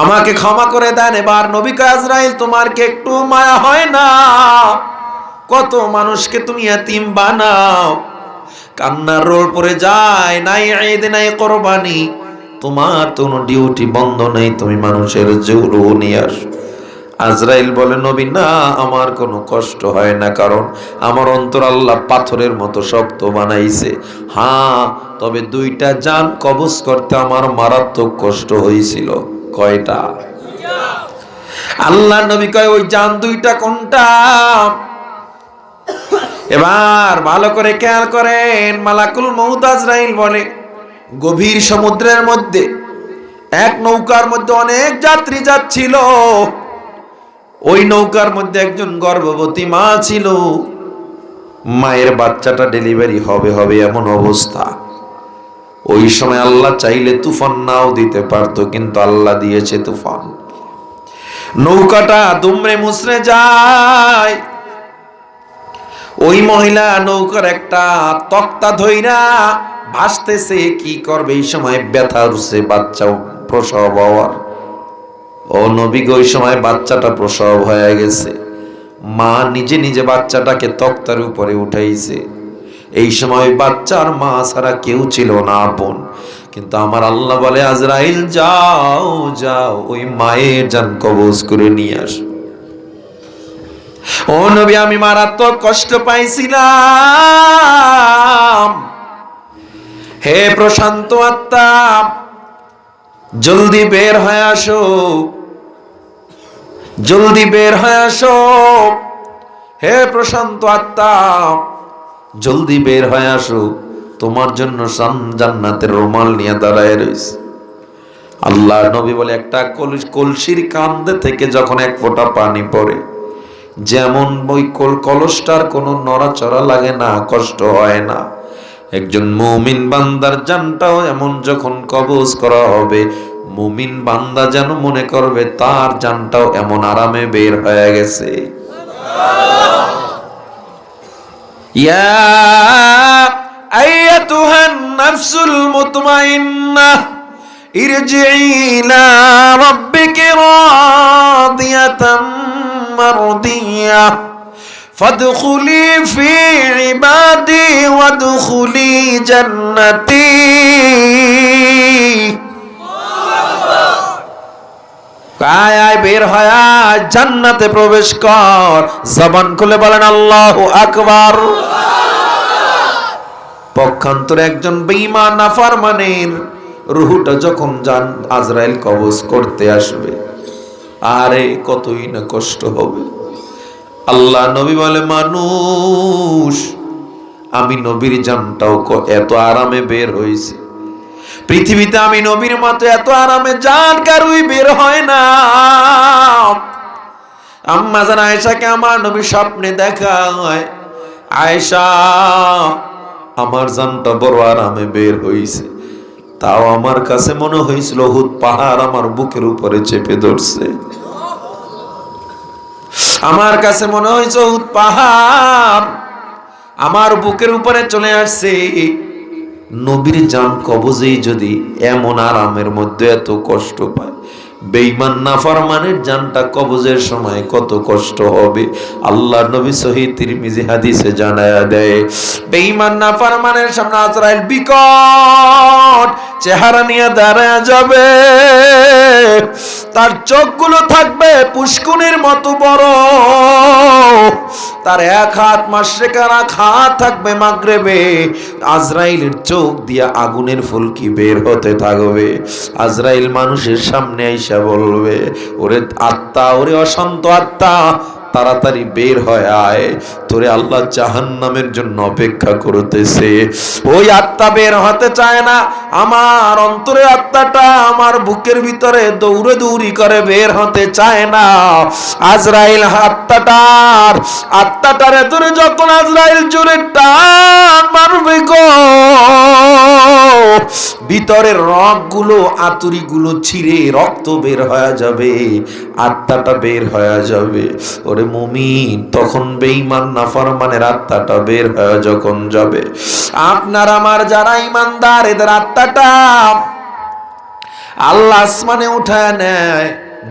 আমাকে ক্ষমা করে দেন। এবার নবী আজরাইল, তোমার কি একটু মায়া হয় না? কত মানুষকে তুমি এতিম বানাও। কান্নার রোল পরে যায়, নাই ঈদ, নাই কোরবানি। তোমার কোনো ডিউটি বন্ধ নেই, তুমি মানুষের জুলু নিয়ে আসো। আজরাইল বলে, নবী, না, আমার কোনো কষ্ট হয় না, কারণ আমার অন্তর আল্লাহ পাথরের মতো শক্ত বানাইছে। হ্যাঁ তবে দুইটা যান কবজ করতে আমার মারাত্মক কষ্ট হয়েছিল। কয়টা? আল্লাহ নবী কয়, ওই যান দুইটা কোনটা? এবার ভালো করে খেয়াল করেন, মালাকুল মৌত আজরাইল বলে, গভীর সমুদ্রের মধ্যে, এক নৌকার মধ্যে অনেক যাত্রী যাচ্ছিল। ওই নৌকার মধ্যে একজন গর্ভবতী মা ছিল। মায়ের বাচ্চাটা ডেলিভারি হবে হবে এমন অবস্থা। ওই সময় আল্লাহ চাইলে তুফান নাও দিতে পারতো, কিন্তু আল্লাহ দিয়েছে তুফান। নৌকাটা দুমড়ে মুসড়ে যায়। ওই মহিলা নৌকার একটা তক্তা ধইরা ভাসতেছে, কি করবে? এই সময় ব্যথা উঠছে বাচ্চা প্রসব হওয়ার। ও নবী ওই সময় বাচ্চাটা প্রসব হয়ে গেছে। মা নিজে নিজে বাচ্চাটাকে তক্তার উপরে উঠাইছে। এই সময় বাচ্চার মা ছাড়া কেউ ছিল না আপন কিন্তু আমার আল্লাহ বলে, আজরাইল, যাও যাও, ওই মায়ের যান কবজ করে নিয়ে আস। ও নবী, আমি মারাত্মক কষ্ট পাইছিলাম। হে প্রশান্ত আত্মা, জলদি বের হয়ে আসো। জলদি বের হয়ে আসো। হে প্রশান্ত আত্মা জলদি বের হয়ে আসো। তোমার জন্য জান্নাতের রুমাল নিয়ে দাঁড়ায় রয়েছে। আল্লাহ নবী বলে, একটা কলস- কলসির কান্দে থেকে যখন এক ফোঁটা পানি পড়ে, যেমন ওই কল- কলসটার কোনো নড়াচড়া লাগে না, কষ্ট হয় না। একজন মুমিন বান্দার জানটাও এমন যখন কবজ করা হবে, মুমিন বান্দা যেন মনে করবে, তার জানটাও এমন আরামে বের হয়ে গেছে। ইয়া আইয়াতুহান নাফসুল মুতমাইন্নাহ ارجعي إلى ربك راضية مرضية فادخلي في عبادي وادخلي جنتي আয় আয় বের হয় আয়, জান্নাতে প্রবেশ কর জবান খুলে বলেন আল্লাহ আকবার পক্ষান্তরে একজন বেঈমান নাফরমানের রুহুটা যখন জান আজরাইল কবজ করতে আসবে। আরে, কতই না কষ্ট হবে। আল্লাহ নবী বলে, মানুষ, আমি নবীর জানটাও এত আরামে বের হয়েছে। পৃথিবীতে আমি নবীর মতো এত আরামে জান কারুই বের হয় না। আম্মা জান আয়েশাকে আমার নবী স্বপ্নে দেখায় আয়েশা আমার জানটা বড় আরামে বের হইছে। তাও আমার কাছে মনে হয়েছিল হুদ পাহাড় আমার বুকের উপরে চেপে ধরছে। আমার কাছে মনে হয়েছে হুদ পাহাড় আমার বুকের উপরে চলে আসছে। নবীর জান কবজেই যদি এমন আরামের মধ্যে এত কষ্ট পায় বেঈমান নাফরমানের জানটা কবজের সময় কত কষ্ট হবে। আল্লাহ নবী সহি তিরমিজি হাদিসে জানায়া দেয়, বেঈমান নাফরমানের সামনে আজরাইল বিকট চেহারা নিয়ে দাঁড়ায় যাবে। তার চোখগুলো থাকবে পুষ্কুনির মতো বড়। তার এক হাত মাসরেকার এক হাত থাকবে মাগরেবে। আজরাইলের চোখ দিয়া আগুনের ফুলকি বের হতে থাকবে। আজরাইল মানুষের সামনে আইসা বলবে, ওরে আত্মা, ওরে অশান্ত আত্মা, তাড়াতাড়ি বের হয় আয়। তোরে আল্লাহ জাহান্নামের জন্য অপেক্ষা করতেছে। ওই আত্মা বের হতে চায় না। আমার অন্তরের আত্মাটা আমার বুকের ভিতরে দৌড়ে দৌড়ি করে বের হতে চায় না। আজরাইল আত্মাটার, আত্মাটারে ধরে যখন আজরাইল জোরে টান মারবে গো ভিতরের রগগুলো, আতুরিগুলো ছিঁড়ে রক্ত বের হয়ে যাবে, আত্মাটা বের হয়ে যাবে। ওরে মুমিন, তখন বেঈমান, নাফরমানের আত্মাটা বের হয়ে যখন যাবে। আপনার আমার যারা ইমানদার এদের আত্মাটা আল্লাহ আসমানে উঠায় নেয়।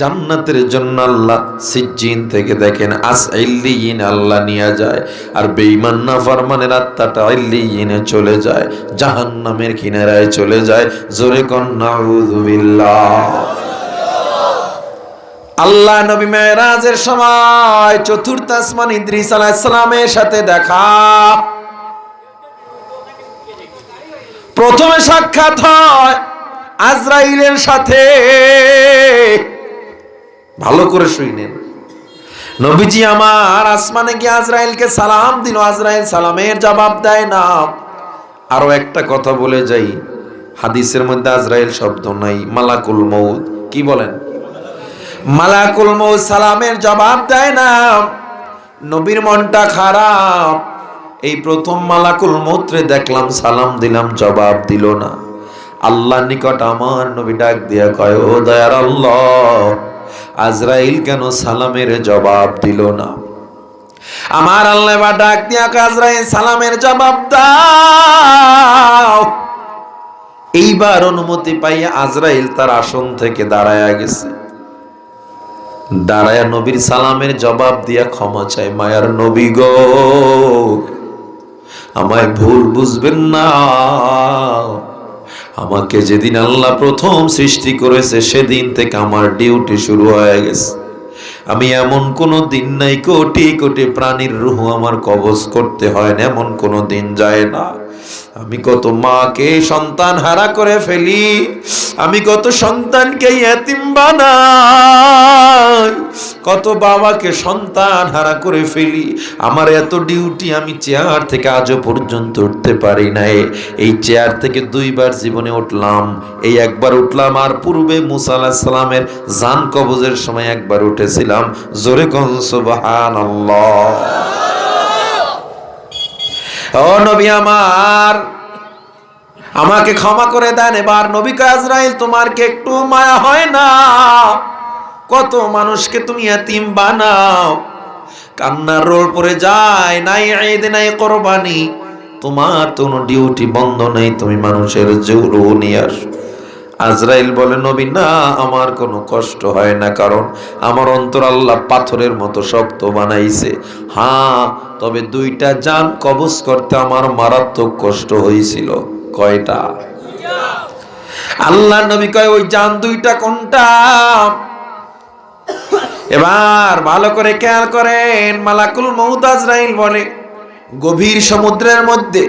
জান্নাতের জন্য আল্লাহ সিজ্জিন থেকে দেখেন আস ইল্লিয়িন আল্লাহ নিয়ে যায় আর বেঈমান না ফরমানের আত্মাটা ইল্লিয়িনে চলে যায়, জাহান্নামের কিনারায় চলে যায়। জোরে কন নাউযুবিল্লাহ আল্লাহ নবী মেরাজের সময় চতুর্থ আসমান ইদ্রিস আলাইহিস সালামের সাথে দেখা। প্রথমে সাক্ষাৎ হয় আজরাইলের সাথে। ভালো করে শুইনেন নবীজি আমার আসমানে গিয়ে আজরাইলকে সালাম দিল। আজরাইল সালামের জবাব দেয় না। আরও একটা কথা বলে যাই। হাদিসের মধ্যে আজরাইল শব্দ নাই। মালাকুল মৌত কি বলেন? মালাকুল মৌত সালামের জবাব দেয় না। নবীর মনটা খারাপ। এই প্রথম মালাকুল মৌত্রে দেখলাম, সালাম দিলাম, জবাব দিল না। আল্লাহ নিকট আমার নবী ডাক দিয়া কয়, ও দয়ার আল্লাহ আজরাইল কেন সালামের জবাব দিল না? আমার আল্লাহ বা ডাক দিয়া কয়, আজরাইল সালামের জবাব দাও। এইবার অনুমতি পাইয়া আজরাইল তার আসন থেকে দাঁড়ায়া গেছে। দাঁড়ায়া নবীর সালামের জবাব দিয়া ক্ষমা চাই মায়ার নবী গো আমায় ভুল বুঝবেন না। আমাকে যেদিন আল্লাহ প্রথম সৃষ্টি করেছে, সেদিন থেকে আমার ডিউটি শুরু হয়ে গেছে। আমি এমন কোনো দিন নাই, কোটি কোটি প্রাণীর রুহ আমার কবজ করতে হয় না, এমন কোনো দিন যায় না। আমি কত মাকে সন্তান হারা করে ফেলি, আমি কত সন্তানকে এতিম বানাই, কত বাবাকে সন্তান হারা করে ফেলি। আমার এত ডিউটি আমি চেয়ার থেকে আজও পর্যন্ত উঠতে পারি নাই। এই চেয়ার থেকে দুইবার জীবনে উঠলাম, এই একবার উঠলাম আর পূর্বে মুসা সালামের জান কবজের সময় একবার উঠেছিলাম। জোরে কন সুবহানাল্লাহ। নবী আমার, আমাকে ক্ষমা করে দেন। এবার নবী কাজরাইল তোমার কে একটু মায়া হয় না? কত মানুষকে তুমি এতিম বানাও। কান্নার রোল পরে যায়, নাই ঈদ, নাই কোরবানি। তোমার কোনো ডিউটি বন্ধ নেই, তুমি মানুষের জোরও নিয়ে আসো। আজরাইল বলে, নবী, না, আমার কোনো কষ্ট হয় না, কারণ আমার অন্তর আল্লাহ পাথরের মতো শক্ত বানাইছে। হ্যাঁ তবে দুইটা যান কবজ করতে আমার মারাত্মক কষ্ট হয়েছিল। কয়টা? আল্লাহ নবী কয়, ওই যান দুইটা কোনটা? এবার ভালো করে খেয়াল করেন, মালাকুল মৌত আজরাইল বলে, গভীর সমুদ্রের মধ্যে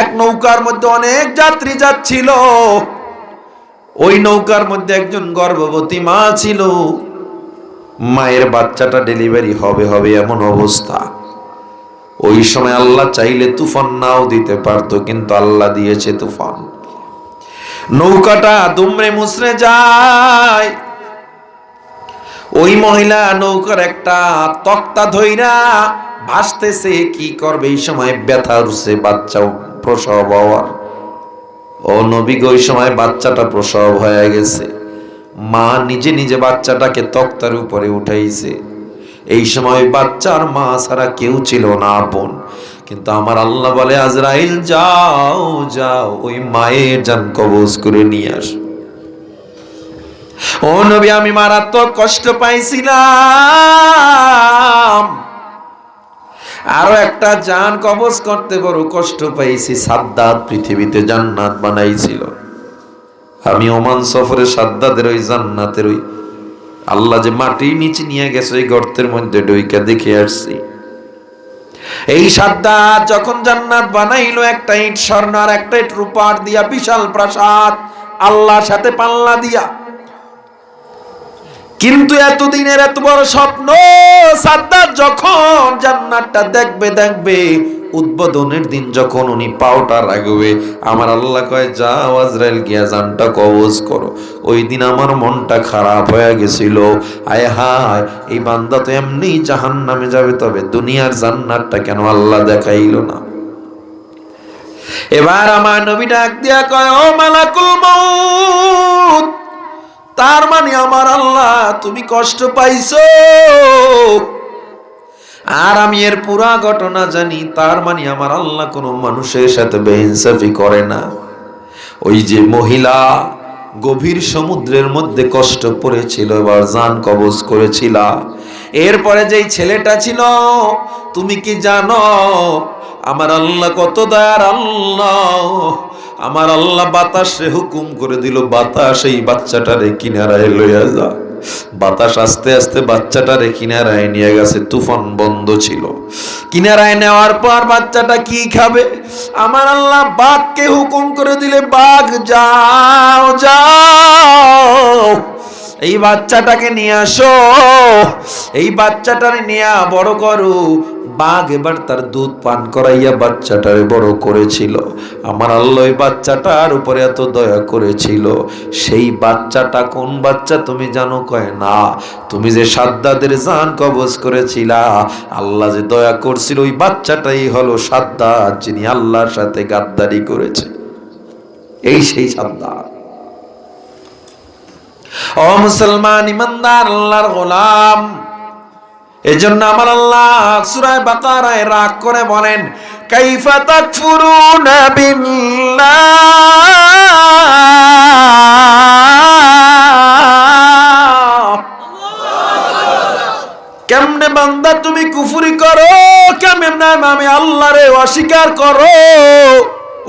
এক নৌকার মধ্যে অনেক যাত্রী যাচ্ছিল। ওই নৌকার মধ্যে একজন গর্ভবতী মা ছিল। মায়ের বাচ্চাটা ডেলিভারি হবে হবে এমন অবস্থা। ওই সময় আল্লাহ চাইলে তুফান নাও দিতে পারতো, কিন্তু আল্লাহ দিয়েছে তুফান। নৌকাটা দুমড়ে মুসড়ে যায়। ওই মহিলা নৌকার একটা তক্তা ধইরা ভাসতেছে, কি করবে? এই সময় ব্যথা উঠছে বাচ্চা প্রসব হওয়ার। ও নবী গো, ওই সময় বাচ্চাটা প্রসব হয়ে গেছে। মা নিজে নিজে বাচ্চাটাকে তক্তার উপরে উঠাইছে। এই সময় বাচ্চার মা ছাড়া কেউ ছিল না আপন কিন্তু আমার আল্লাহ বলে আজরাইল যাও যাও ওই মায়ের যান কবজ করে নিয়ে আস। ও নবী আমি মারাত্মক কষ্ট পাইছিলাম। আরও একটা জান কবজ করতে বড় কষ্ট পাইছি সাদ্দাত পৃথিবীতে জান্নাত বানাইছিল। আমি ওমান সফরে সাদ্দাদের ওই জান্নাতের ওই আল্লাহ যে মাটির নিচে নিয়ে গেছে, ওই গর্তের মধ্যে ডইকা দেখে আসছি। এই সাদ্দাত যখন জান্নাত বানাইলো, একটা ইট স্বর্ণ আর একটা ইট রূপার দিয়া বিশাল প্রাসাদ, আল্লাহর সাথে পাল্লা দিয়া কিন্তু এতদিনের এত বড় স্বপ্ন সাদ্দাত যখন জান্নাতটা দেখবে দেখবে, উদ্বোধনের দিন যখন উনি পাওটা রাখবে, আমার আল্লাহ কয় যা আজরাইল গিয়া জানটা কবজ করো। ওই দিন আমার মনটা খারাপ হয়ে গেছিল। আয় হায়, এই বান্দা তো এমনি জাহান নামে যাবে, তবে দুনিয়ার জান্নাতটা কেন আল্লাহ দেখাইলো না? এবার আমার নবী ডাক দিয়া কয়, ও মালাকুল মউত! তার মানে আমার আল্লাহ, তুমি কষ্ট পাইছো। আর আমি এর পুরা ঘটনা জানি, তার মানে আমার আল্লাহ কোনো মানুষের সাথে বেইনসাফি করে না। ওই যে মহিলা গভীর সমুদ্রের মধ্যে কষ্ট পড়েছিল, এবার যান কবজ করেছিল। এরপরে যেই ছেলেটা ছিল, তুমি কি জানো? আমার আল্লাহ কত দয়ার আল্লাহ। আমার আল্লাহ বাতাসে হুকুম করে দিল, বাতাস এই বাচ্চাটারে কিনারায় লইয়া যা। বাতাস আস্তে আস্তে বাচ্চাটারে কিনারায় নিয়ে গেছে, তুফান বন্ধ ছিল। কিনারায় নেওয়ার পর বাচ্চাটা কি খাবে? আমার আল্লাহ বাঘকে হুকুম করে দিলে, বাঘ, যাও যাও। এই বাচ্চাটাকে নিয়ে আসো। এই বাচ্চাটারে নিয়ে বড় করো। বাঘ এবার তার দুধ পান করাইয়া বাচ্চাটারে বড় করেছিল। আমার আল্লাহ বাচ্চাটার উপরে এত দয়া করেছিল। সেই বাচ্চাটা কোন বাচ্চা তুমি জানো কয় না? তুমি যে সাদ্দাদের জান কবজ করেছিলা, আল্লাহ যে দয়া করছিল ওই বাচ্চাটাই হলো সাদ্দাদ যিনি আল্লাহর সাথে গাদ্দারি করেছে। এই সেই সাদ্দাদ ও মুসলমান ইমানদার, আল্লাহর গোলাম। এজন্য আমার আল্লাহ সূরা বাকারায় রাগ করে বলেন, কাইফা তাকফুরুনা বিল্লাহ। কেমনে বান্দা তুমি কুফুরি করো, কেমনে আমি আল্লাহরে অস্বীকার করো?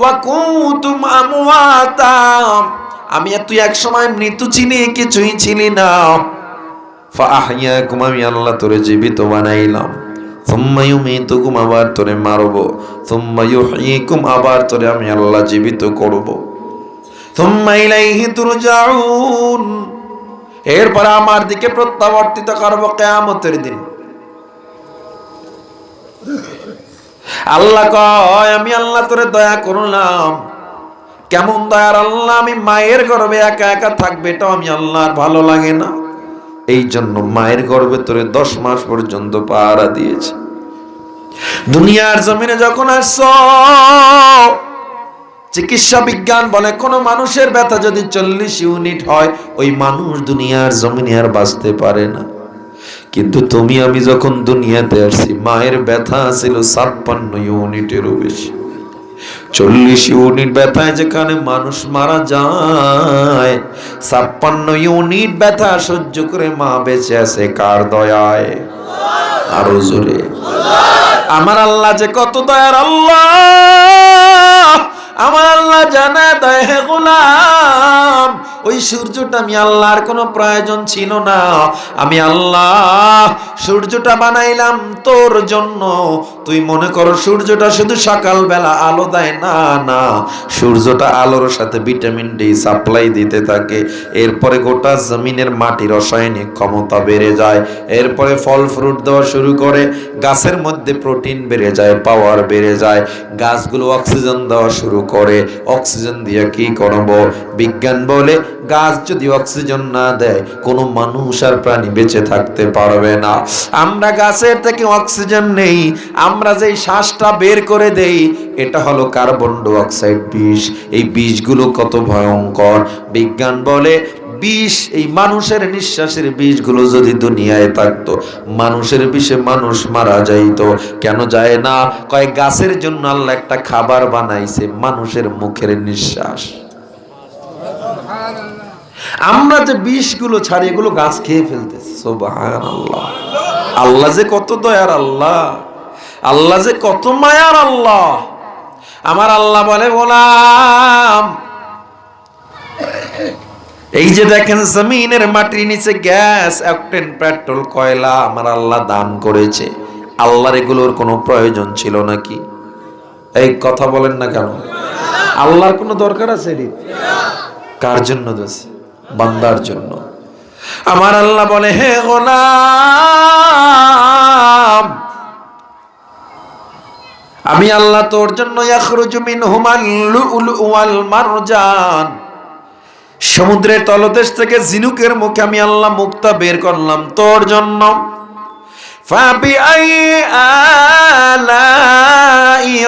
ওয়া কুতুম আমওয়াতাম। আমি তুই এক সময় মৃত্যু চিনি, কিছুই চিনি না। আমি আল্লাহ তোরে জীবিত বানাইলাম। আমি আল্লাহ জীবিত এরপর আমার দিকে প্রত্যাবর্তিত করব কিয়ামতের দিন। আল্লাহ কয়, আমি আল্লাহ তোরে দয়া করলাম। কেমন দয়ার আল্লাহ, আমি মায়ের গর্ভে একা একা থাকবে, এটাও আমি আল্লাহর ভালো লাগে না। এই জন্য মায়ের গর্ভে তোরে দশ মাস পর্যন্ত পাহারা দিয়েছে। দুনিয়ার জমিনে যখন আসছ, চিকিৎসা বিজ্ঞান বলে, কোন মানুষের ব্যথা যদি চল্লিশ ইউনিট হয়, ওই মানুষ দুনিয়ার জমিনে আর বাঁচতে পারে না। কিন্তু তুমি, আমি যখন দুনিয়াতে আসছি মায়ের ব্যথা ছিল ছাপ্পান্ন ইউনিটেরও বেশি। চল্লিশ ইউনিট ব্যথায় যেখানে মানুষ মারা যায়, ছাপ্পান্ন ইউনিট ব্যথা সহ্য করে মা বেঁচে আছে কার দয়ায়? আরও জোরে। আমার আল্লাহ যে কত দয়ার আল্লাহ! আমার আল্লাহ জানা হে গোলাম, ওই সূর্যটা আমি আল্লাহর কোনো প্রয়োজন ছিল না। আমি আল্লাহ সূর্যটা বানাইলাম তোর জন্য। তুই মনে করো সূর্যটা শুধু সকালবেলা আলো দেয় না না, সূর্যটা আলোর সাথে ভিটামিন ডি সাপ্লাই দিতে থাকে। এরপরে গোটা জমিনের মাটির রাসায়নিক ক্ষমতা বেড়ে যায়। এরপরে ফল ফ্রুট দেওয়া শুরু করে, গাছের মধ্যে প্রোটিন বেড়ে যায়, পাওয়ার বেড়ে যায়। গাছগুলো অক্সিজেন দেওয়া শুরু করে, অক্সিজেন দিয়ে কি করব? বিজ্ঞান বলে, গাছ যদি অক্সিজেন না দেয়, কোনো মানুষ আর প্রাণী বেঁচে থাকতে পারবে না। আমরা গাছের থেকে অক্সিজেন নেই, আমরা যেই শ্বাসটা বের করে দেই, এটা হলো কার্বন ডাইঅক্সাইড বিষ। এই বিষগুলো কত ভয়ঙ্কর। বিজ্ঞান বলে বিষ, এই মানুষের নিঃশ্বাসের বিষগুলো যদি দুনিয়ায় থাকতো, মানুষের বিষে মানুষ মারা যাইতো, কেন যায় না? কয়, গাছের জন্য আল্লাহ একটা খাবার বানাইছে মানুষের মুখের নিঃশ্বাস। আমরা যে বিষগুলো ছাড়ি, এগুলো গাছ খেয়ে ফেলতেছে, সুবহানাল্লাহ। আল্লাহ যে কত দয়ার আল্লাহ আল্লাহ যে কত মায়ার আল্লাহ। আমার আল্লাহ বলে বলাম এই যে দেখেন জমিনের মাটির নিচে গ্যাস অকটেন পেট্রোল, কয়লা আমার আল্লাহ দান করেছে। আল্লাহর এগুলোর কোনো প্রয়োজন ছিল নাকি? এই কথা বলেন না কেন? আল্লাহর কোনো দরকার আছে এর? কার জন্য দোষ বান্দার জন্য। আমার আল্লাহ বলে, হে গোলাম, আমি আল্লাহ তোর জন্য ইয়াখরুজু মিনহুমাল লুলু ওয়াল মারজান। সমুদ্রের তলদেশ থেকে জিনুকের মুখে আমি আল্লাহ মুক্তা বের করলাম। তোর জন্য। ফাবি আই আলাই